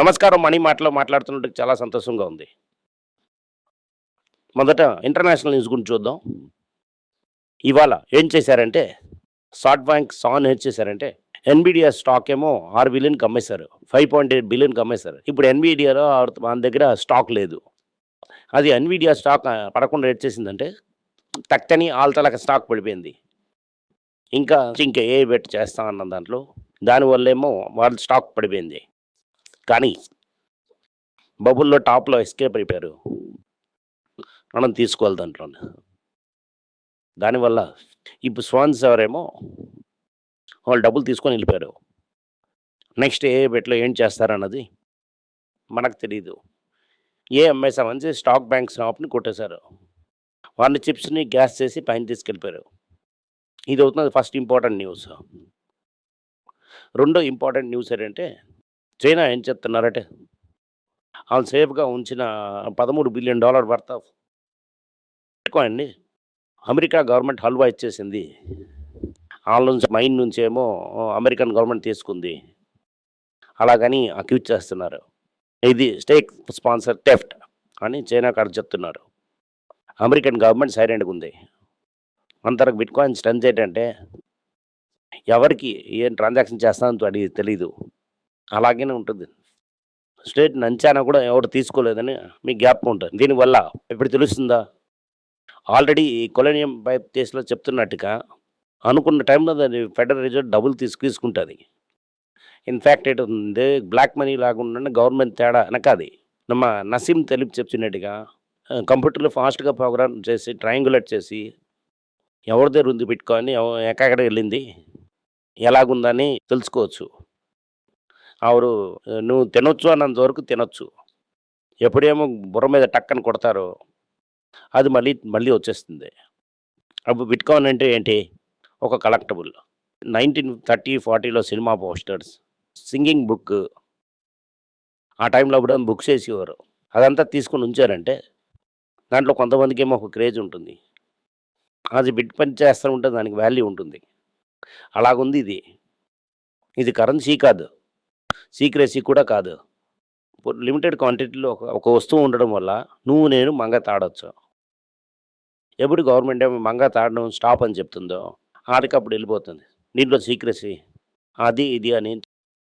నమస్కారం మణి మాటలో మాట్లాడుతున్నట్టు చాలా సంతోషంగా ఉంది. మొదట ఇంటర్నేషనల్ న్యూస్ గురించి చూద్దాం. ఇవాళ ఏం చేశారంటే షార్ట్ బ్యాంక్ సాన్ ఏం చేశారంటే ఎన్బిడియా స్టాక్ ఏమో ఆరు బిలియన్కి అమ్మేశారు ఫైవ్ పాయింట్ ఎయిట్ బిలియన్కి అమ్మేశారు ఇప్పుడు ఎన్బిడియాలో మన దగ్గర స్టాక్ లేదు. అది ఎన్విడియా స్టాక్ పడకుండా రేట్ చేసిందంటే తక్కని ఆల్తలక స్టాక్ పడిపోయింది. ఇంకా ఇంకా ఏ బెట్ చేస్తా అన్న దాంట్లో దానివల్లేమో వాళ్ళ స్టాక్ పడిపోయింది. కానీ బబుల్లో టాప్లో ఎస్కేప్ అయిపోయారు. మనం తీసుకోవాలి దాంట్లో. దానివల్ల ఇప్పుడు స్వాన్స్ ఎవరేమో వాళ్ళు డబ్బులు తీసుకొని వెళ్ళిపోయారు. నెక్స్ట్ ఏ బెట్లో ఏం చేస్తారన్నది మనకు తెలియదు ఏ అమ్మేసామని స్టాక్ బ్యాంక్ స్టాప్ని కొట్టేశారు. వాళ్ళ చిప్స్ని గ్యాస్ చేసి పైన తీసుకెళ్ళిపోయారు. ఇది అవుతుంది ఫస్ట్ ఇంపార్టెంట్ న్యూస్. రెండో ఇంపార్టెంట్ న్యూస్ ఏంటంటే చైనా ఏం చెప్తున్నారంటే వాళ్ళు సేఫ్గా ఉంచిన పదమూడు బిలియన్ డాలర్ వర్త్ ఆఫ్ బిట్కాయిన్ని అమెరికా గవర్నమెంట్ హల్వా ఇచ్చేసింది. వాళ్ళ నుంచి మైన్ నుంచి ఏమో అమెరికన్ గవర్నమెంట్ తీసుకుంది. అలాగని అక్యూజ్ చేస్తున్నారు. ఇది స్టేక్ స్పాన్సర్ టెఫ్ట్ అని చైనా కార్డు చెప్తున్నారు. అమెరికన్ గవర్నమెంట్ సైలెంట్గా ఉంది. అంతరకు బిట్ కాయిన్ స్ట్రెంత్ ఏంటంటే ఎవరికి ఏం ట్రాన్సాక్షన్ చేస్తానో అది తెలీదు. అలాగే ఉంటుంది. స్టేట్ నంచాన కూడా ఎవరు తీసుకోలేదని మీకు గ్యాప్ ఉంటుంది. దీనివల్ల ఇప్పుడు తెలుస్తుందా? ఆల్రెడీ ఈ కొలోనియం పైప్ కేసులో చెప్తున్నట్టుగా అనుకున్న టైంలో దాన్ని ఫెడరల్ రిజర్వ్ డబుల్ తీసుకుంటుంది. ఇన్ఫ్యాక్ట్ ఏంటంటే బ్లాక్ మనీ లాగా గవర్నమెంట్ తేడా అనకాది నమ్మ నసీం తెలిపి చెప్పినట్టుగా కంప్యూటర్లో ఫాస్ట్గా ప్రోగ్రామ్ చేసి ట్రయాంగులేట్ చేసి ఎవరి దగ్గర ఉంది పెట్టుకొని ఎక్కడ వెళ్ళింది ఎలాగుందని తెలుసుకోవచ్చు. ఆవిడ నువ్వు తినొచ్చు అన్నంత వరకు తినొచ్చు. ఎప్పుడేమో బుర్ర మీద టక్కని కొడతారో అది మళ్ళీ మళ్ళీ వచ్చేస్తుంది. అప్పుడు బిట్కాయిన్ అంటే ఏంటి? ఒక కలెక్టబుల్. నైన్టీన్ థర్టీ ఫార్టీలో సినిమా పోస్టర్స్ సింగింగ్ బుక్. ఆ టైంలో అప్పుడు బుక్స్ వేసేవారు. అదంతా తీసుకుని ఉంచారంటే దాంట్లో కొంతమందికి ఏమో ఒక క్రేజ్ ఉంటుంది. అది బిట్ పని చేస్తూ ఉంటే దానికి వాల్యూ ఉంటుంది. అలాగుంది ఇది. ఇది కరెన్సీ కాదు. సీక్రెసీ కూడా కాదు. లిమిటెడ్ క్వాంటిటీలో ఒక వస్తువు ఉండడం వల్ల నువ్వు నేను మంగ తాడొచ్చు. ఎప్పుడు గవర్నమెంట్ ఏమో మంగ తాడడం స్టాప్ అని చెప్తుందో ఆడికప్పుడు వెళ్ళిపోతుంది. దీంట్లో సీక్రెసీ అది ఇది అని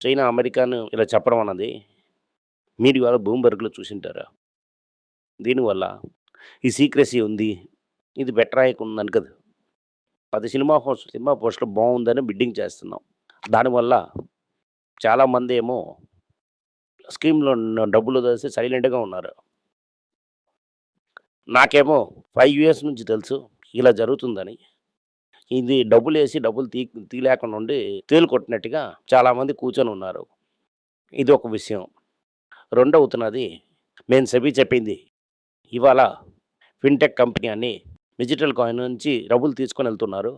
చైనా అమెరికాను ఇలా చెప్పడం అన్నది మీరు ఇవాళ భూమిబర్గ్లో చూసింటారు. దీనివల్ల ఈ సీక్రెసీ ఉంది ఇది బెటర్ అయ్యకుందని కదా. పది సినిమా సినిమా పోస్టులు బాగుందని బిడ్డింగ్ చేస్తున్నాం. దానివల్ల చాలామంది ఏమో స్కీమ్లో ఉన్న డబ్బులు తెలిసి సైలెంట్గా ఉన్నారు. నాకేమో ఫైవ్ ఇయర్స్ నుంచి తెలుసు ఇలా జరుగుతుందని. ఇది డబ్బులు వేసి డబ్బులు తీ తీలేకుండా ఉండి తేలుకొట్టినట్టుగా చాలామంది కూర్చొని ఉన్నారు. ఇది ఒక విషయం. రెండవుతున్నది మేము సెబీ చెప్పింది. ఇవాళ ఫిన్టెక్ కంపెనీ అని డిజిటల్ కాయిన్ నుంచి డబ్బులు తీసుకొని వెళ్తున్నారు.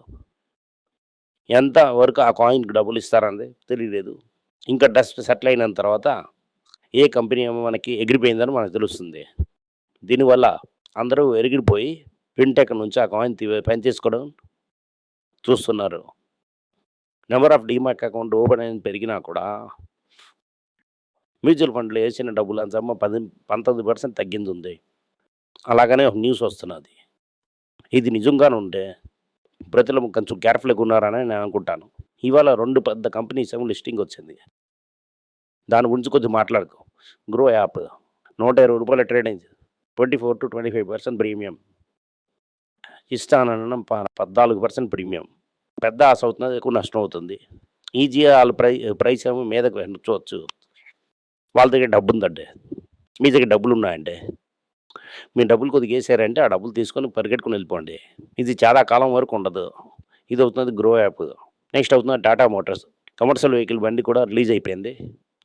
ఎంత వరకు ఆ కాయిన్కి డబ్బులు ఇస్తారనేది తెలియలేదు ఇంకా డస్ట్ సెటిల్ అయిన తర్వాత ఏ కంపెనీ ఏమో మనకి ఎగిరిపోయిందని మనకు తెలుస్తుంది. దీనివల్ల అందరూ ఎరిగిపోయి ఫిన్టెక్ నుంచి ఆ కాయిన్ పని తీసుకోవడం చూస్తున్నారు. Number of demat account open అయిన పెరిగినా కూడా మ్యూచువల్ ఫండ్లో వేసిన డబ్బులు అంతమ్మ పది పంతొమ్మిది పర్సెంట్ తగ్గింది. ఉంది అలాగనే ఒక న్యూస్ వస్తున్నది. ఇది నిజంగానే ఉంటే ప్రజలు కొంచెం కేర్ఫుల్గా ఉన్నారని నేను అనుకుంటాను. ఇవాళ రెండు పెద్ద కంపెనీస్ ఏమో లిస్టింగ్ వచ్చింది. దాని గురించి కొంచెం మాట్లాడుకో. గ్రో యాప్ నూట ఇరవై రూపాయల trading. Twenty four to twenty five percent premium. ఇస్తానన్న ప- పద్నాలుగు పర్సెంట్ ప్రీమియం. పెద్ద ఆశ అవుతుంది ఎక్కువ నష్టం అవుతుంది. ఈజీగా వాళ్ళ ప్రై ప్రైస్ ఏమో మీదకు పెంచవచ్చు వాళ్ళ దగ్గర డబ్బు ఉందండి మీ దగ్గర డబ్బులు ఉన్నాయంటే మీ డబ్బులు కొద్దిగా వేసారంటే ఆ డబ్బులు తీసుకొని పరిగెట్టుకుని వెళ్ళిపోండి. ఇది చాలా కాలం వరకు ఉండదు. ఇది అవుతుంది గ్రో యాప్. నెక్స్ట్ అవుతుంది టాటా మోటార్స్. కమర్షియల్ వెహికల్ బండి కూడా రిలీజ్ అయిపోయింది.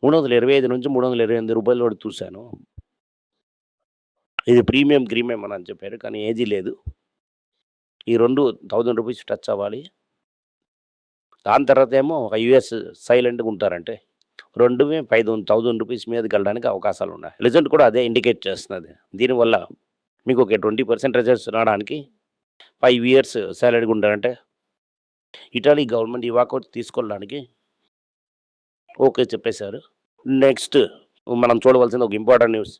మూడు వందల ఇరవై ఐదు నుంచి మూడు వందల ఇరవై ఎనిమిది రూపాయలు కూడా చూశాను. ఇది ప్రీమియం గ్రీమియం అని చెప్పారు కానీ ఏజీ లేదు. ఈ రెండు థౌజండ్ రూపీస్ టచ్ అవ్వాలి. దాని తర్వాత ఏమో ఒక యూఎస్ సైలెంట్గా ఉంటారంటే రెండు ఐదు థౌజండ్ రూపీస్ మీదకి వెళ్ళడానికి అవకాశాలు ఉన్నాయి. రిజల్ట్ కూడా అదే ఇండికేట్ చేస్తున్నది. దీనివల్ల మీకు ఒక ట్వంటీ పర్సెంట్ రిజల్ట్స్ రావడానికి ఫైవ్ ఇయర్స్ సాలరీగా ఉంటారంటే ఇటాలీ గవర్నమెంట్ ఈ వాకౌట్ తీసుకోవడానికి ఓకే చెప్పేశారు. నెక్స్ట్ మనం చూడవలసిన ఒక ఇంపార్టెంట్ న్యూస్.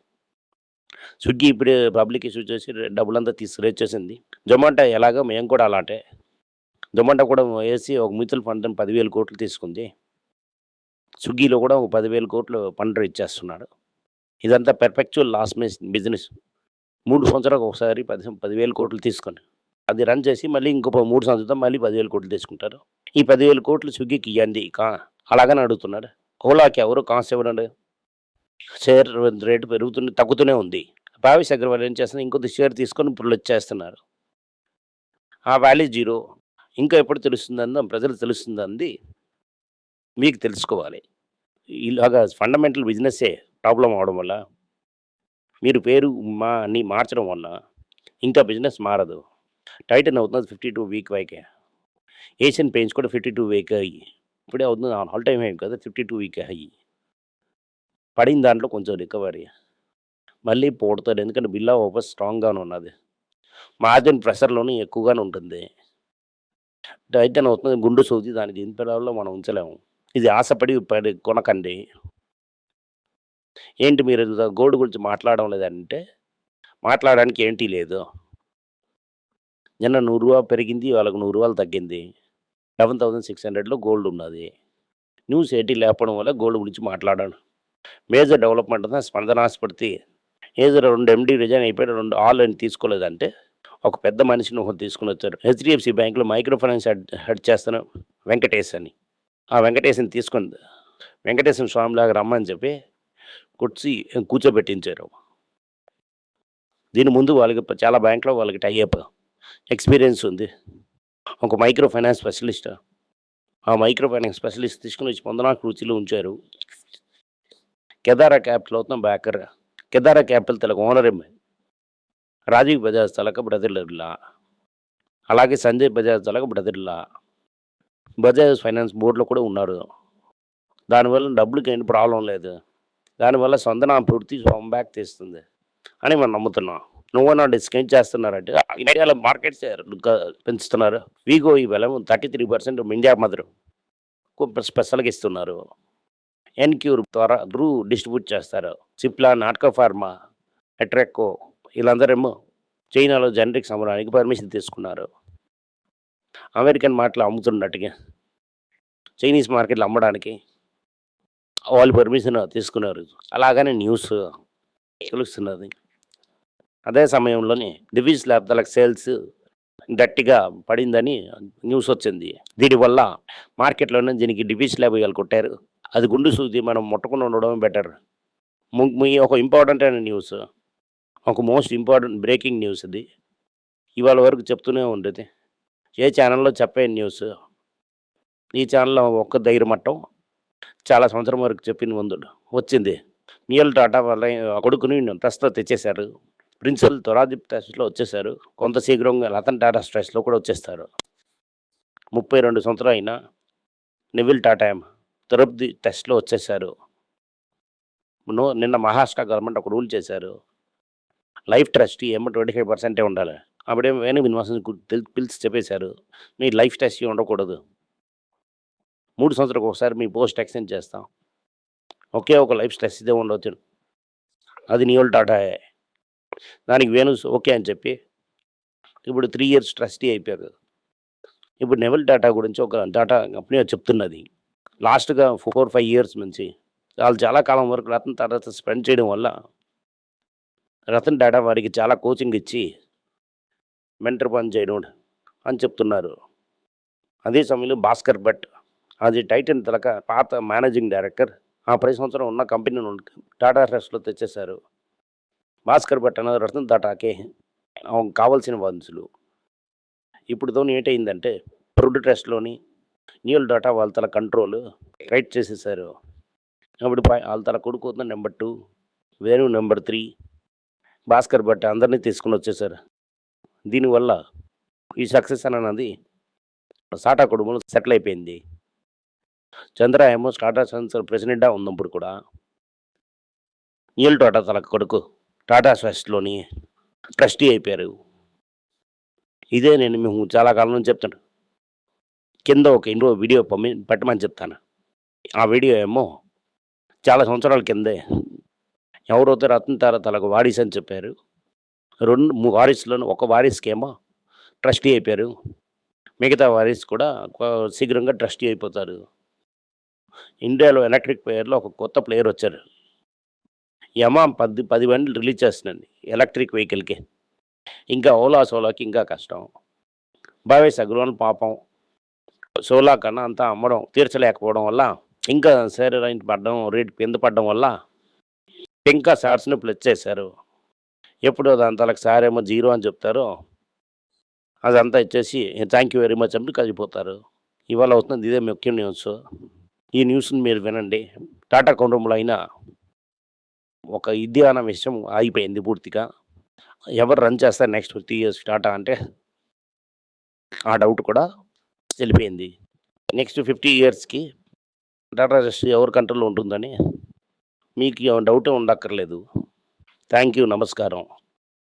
స్విగ్గీ ఇప్పుడు పబ్లిక్ ఇష్యూ చేసి డబ్బులంతా తీసి రేట్ చేసింది. జొమాటో ఎలాగో మేము కూడా అలాంటే. జొమాటో కూడా వేసి ఒక మ్యూచువల్ ఫండ్ పదివేల కోట్లు తీసుకుంది. స్విగ్గీలో కూడా ఒక పదివేల కోట్లు ఫండ్ ఇచ్చేస్తున్నాడు ఇదంతా పెర్ఫెక్చువల్ లాస్ బిజినెస్. మూడు సంవత్సరాలకు ఒకసారి పది పదివేల కోట్లు తీసుకొని. అది రన్ చేసి మళ్ళీ ఇంకో మూడు సంవత్సరాలు మళ్ళీ పదివేల కోట్లు తీసుకుంటారు. ఈ పదివేల కోట్లు స్విగ్గీకి ఇవ్వండి కా అలాగని అడుగుతున్నాడు ఓలాకి ఎవరు కాస్ట్ ఇవ్వడండి షేర్ రేటు పెరుగుతున్న తగ్గుతూనే ఉంది. భావిష్ అగ్రవాల్ ఏం చేస్తున్నారు? ఇంకొద్ది షేర్ తీసుకొని ఇప్పుడు వచ్చేస్తున్నారు. ఆ వాల్యూ జీరో ఇంకా ఎప్పుడు తెలుస్తుందని ప్రజలు తెలుస్తుందంది మీకు తెలుసుకోవాలి. ఇలాగా ఫండమెంటల్ బిజినెస్సే ప్రాబ్లం అవడం వల్ల. మీరు పేరు మా అని మార్చడం వల్ల. ఇంకా బిజినెస్ మారదు. టైటన్ అవుతుంది ఫిఫ్టీ టూ వీక్ వైకే ఏషియన్ పెయింట్స్ కూడా ఫిఫ్టీ టూ వీక్ అయ్యి. ఇప్పుడే అవుతుంది ఆల్ టైమ్ అయ్యి కదా ఫిఫ్టీ టూ వీక్ అయ్యి. పడిన దాంట్లో కొంచెం రికవరీ మళ్ళీ పోడుతుంది ఎందుకంటే బిల్లా ఓపర్ స్ట్రాంగ్గానే ఉన్నది. మార్జిన్ ప్రెషర్లోనే ఎక్కువగానే ఉంటుంది. టైటన్ అవుతుంది గుండు సూది దాని దీని పిల్లల్లో మనం ఉంచలేము. ఇది ఆశపడి పడి కొనకండి. ఏంటి మీరు గోల్డ్ గురించి మాట్లాడడం లేదంటే మాట్లాడడానికి ఏంటి లేదు? నిన్న నూరు రూపా పెరిగింది వాళ్ళకు నూరు రూపాయలు తగ్గింది. లెవెన్ థౌసండ్ సిక్స్ హండ్రెడ్లో గోల్డ్ ఉన్నది. న్యూస్ ఎయిటీ లేకపోవడం వల్ల గోల్డ్ గురించి మాట్లాడాను. మేజర్ డెవలప్మెంట్ అంతా స్పందన ఆసుపత్రి ఏదో రెండు ఎండీ రిజైన్ అయిపోయి రెండు ఆన్లైన్ తీసుకోలేదంటే ఒక పెద్ద మనిషిని ఒకరు తీసుకుని వచ్చారు. హెచ్డిఎఫ్సి బ్యాంకులో మైక్రో ఫైనాన్స్ హెడ్ హెడ్ చేస్తాను వెంకటేష్ అని. ఆ వెంకటేశ్ని తీసుకుని వెంకటేశ్వర స్వామిలాగా రమ్మని చెప్పి కూర్చి కూర్చోబెట్టించారు. దీని ముందు వాళ్ళకి చాలా బ్యాంక్లో వాళ్ళకి టైఅప్ ఎక్స్పీరియన్స్ ఉంది. ఒక మైక్రో ఫైనాన్స్ స్పెషలిస్ట్? ఆ మైక్రో ఫైనాన్స్ స్పెషలిస్ట్ తీసుకుని వచ్చి పొందనాకు రుచిలో ఉంచారు. కెదారా క్యాపిటల్ అవుతున్న బ్యాకర్ కెదారా క్యాపిటల్ తలకు ఓనర్ రాజీవ్ బజాజ్ తలక బ్రదర్లా అలాగే సంజయ్ బజాజ్ తలక బ్రదర్లా బజాజ్ ఫైనాన్స్ బోర్డులో కూడా ఉన్నారు. దానివల్ల డబ్బులకి ఏంటి ప్రాబ్లం లేదు. దానివల్ల సొంత పూర్తి సోమ్ బ్యాక్ తీస్తుంది. అని మనం నమ్ముతున్నాం. నువ్వు నా డిస్కౌంట్ చేస్తున్నారంటే ఇండియాలో మార్కెట్ షేర్ పెంచుతున్నారు. వీగో ఈ బలం థర్టీ త్రీ పర్సెంట్ ఇండియా మధురం స్పెషల్గా ఇస్తున్నారు. ఎన్క్యూర్ ద్వారా డ్రూ డిస్ట్రిబ్యూట్ చేస్తారు. సిప్లా నాటక ఫార్మా ఎట్రెక్కో వీళ్ళందరేమో చైనాలో జనరిక్స్ అమ్మడానికి పర్మిషన్ తీసుకున్నారు. అమెరికన్ మార్కెట్లో అమ్ముతున్నట్టుగా చైనీస్ మార్కెట్లో అమ్మడానికి వాళ్ళు పర్మిషన్ తీసుకున్నారు. అలాగనే న్యూస్ తెలుస్తున్నది. అదే సమయంలోనే డివిజ్ ల్యాబ్దలకు సేల్స్ గట్టిగా పడిందని న్యూస్ వచ్చింది. దీనివల్ల మార్కెట్లోనే దీనికి డివిజ్ ల్యాబ్ ఇవాళ కొట్టారు. అది గుండు సూది మనం ముట్టకుండా ఉండడం బెటర్. మీ ఒక ఇంపార్టెంట్ అయిన న్యూస్. ఒక మోస్ట్ ఇంపార్టెంట్ బ్రేకింగ్ న్యూస్ ఇది. ఇవాళ వరకు చెప్తూనే ఉండేది ఏ ఛానల్లో చెప్పే న్యూస్? ఈ ఛానల్లో ఒక్క ధైర్యం మట్టం చాలా సంవత్సరం వరకు చెప్పిన ముందు వచ్చింది. మియల్ టాటా వాళ్ళ కొడుకుని టెస్ట్లో తెచ్చేశారు. ప్రిన్సిపల్ తొరాదీప్ టెస్ట్లో వచ్చేసారు. కొంత శీఘ్రంగా రతన్ టాటా స్ట్రెస్లో కూడా వచ్చేస్తారు. ముప్పై రెండు సంవత్సరాలు అయినా నివిల్ టాటా తిరుపతి టెస్ట్లో వచ్చేసారు. నో నిన్న మహారాష్ట్ర గవర్నమెంట్ ఒక రూల్ చేశారు. లైఫ్ ట్రస్టీ ఏమో ట్వంటీ ఫైవ్ పర్సెంటే ఉండాలి. అప్పుడేమో వేణు వినివాసం పిలిచి చెప్పేశారు. మీ లైఫ్ ట్రస్టీ ఉండకూడదు. మూడు సంవత్సరాలకు ఒకసారి మీ పోస్ట్ ఎక్స్చేంజ్ చేస్తాం. ఒకే ఒక లైఫ్ స్ట్రెస్ ఇదే ఉండవచ్చు అది నియోల్ టాటాయే. దానికి వేణుస్ ఓకే అని చెప్పి ఇప్పుడు త్రీ ఇయర్స్ ట్రస్టీ అయిపోయారు ఇప్పుడు నెవల్ డేటా గురించి ఒక డేటా కంపెనీ చెప్తున్నది. లాస్ట్గా ఫోర్ ఫైవ్ ఇయర్స్ నుంచి వాళ్ళు చాలా కాలం వరకు రతన్ తర్వాత స్పెండ్ చేయడం వల్ల రతన్ డేటా వారికి చాలా కోచింగ్ ఇచ్చి మెంటర్ పని చేయడం అని చెప్తున్నారు. అదే సమయంలో భాస్కర్ భట్ అది టైటన్ తలక పాత మేనేజింగ్ డైరెక్టర్ ఆ ప్రతి సంవత్సరం ఉన్న కంపెనీ నుండి టాటా ట్రస్ట్లో తెచ్చేశారు. భాస్కర్ భట్ అన్నది రతన్ టాటాకే అవును కావాల్సిన వంశులు ఇప్పుడుతో ఏంటైందంటే ఫుడ్ ట్రస్ట్లోని న్యూల్ డాటా వాళ్ళ తల కంట్రోల్ రైట్ చేసేసారు. అప్పుడు వాళ్ళ తల కొడుకు అవుతుంది number two Venu number three Bhaskar Bhat అందరినీ తీసుకుని వచ్చేసారు. దీనివల్ల ఈ సక్సెస్ అన్నది సాటా కుటుంబంలో సెటిల్ అయిపోయింది. చంద్ర ఏమో టాటా సన్స్ ప్రెసిడెంట్గా ఉన్నప్పుడు కూడా నీల్ టాటా తల కొడుకు టాటా స్వెస్ట్లోని ట్రస్టీ అయిపోయారు. ఇదే నేను మేము చాలా కాలం నుంచి చెప్తాను. కింద ఒక ఇండో వీడియో పంపి పెట్టమని చెప్తాను. ఆ వీడియో ఏమో చాలా సంవత్సరాల కిందే ఎవరైతే రతన్ తార తలకు వారిస్ అని చెప్పారు. రెండు ము- వారిస్లోని ఒక వారిస్కేమో ట్రస్టీ అయిపోయారు. మిగతా వారిస్ కూడా శీఘ్రంగా ట్రస్టీ అయిపోతారు. ఇండియాలో ఎలక్ట్రిక్ ప్లేయర్లో ఒక కొత్త ప్లేయర్ వచ్చారు. యమా పది పది బండ్లు రిలీజ్ చేస్తుందండి ఎలక్ట్రిక్ వెహికల్కి ఇంకా ఓలా సోలాకి ఇంకా కష్టం. భావేశ్ అగ్రవాల్ పాపం. సోలా కన్నా అంతా అమ్మడం తీర్చలేకపోవడం వల్ల ఇంకా శరీరం పడడం రేట్ కింద పడడం వల్ల ఇంకా షార్ట్స్ని ప్లస్ చేశారు. ఎప్పుడు దాని తలకు సార్ ఏమో జీరో అని చెప్తారు. అదంతా ఇచ్చేసి థ్యాంక్ యూ వెరీ మచ్ అంటూ కలిగిపోతారు ఇవాళ వస్తుంది ఇదే ముఖ్యం న్యూస్. ఈ న్యూస్ని మీరు వినండి. టాటా కుటుంబంలో అయినా ఒక ఇది అన్న విషయం ఆగిపోయింది పూర్తిగా. ఎవరు రన్ చేస్తారు నెక్స్ట్ ఫిఫ్టీ ఇయర్స్ టాటా అంటే ఆ డౌట్ కూడా వెళ్ళిపోయింది. నెక్స్ట్ ఫిఫ్టీ ఇయర్స్కి టాటా జస్ట్ ఎవరి కంట్రోల్లో ఉంటుందని మీకు డౌట్ ఉండక్కర్లేదు. థ్యాంక్ యూ నమస్కారం.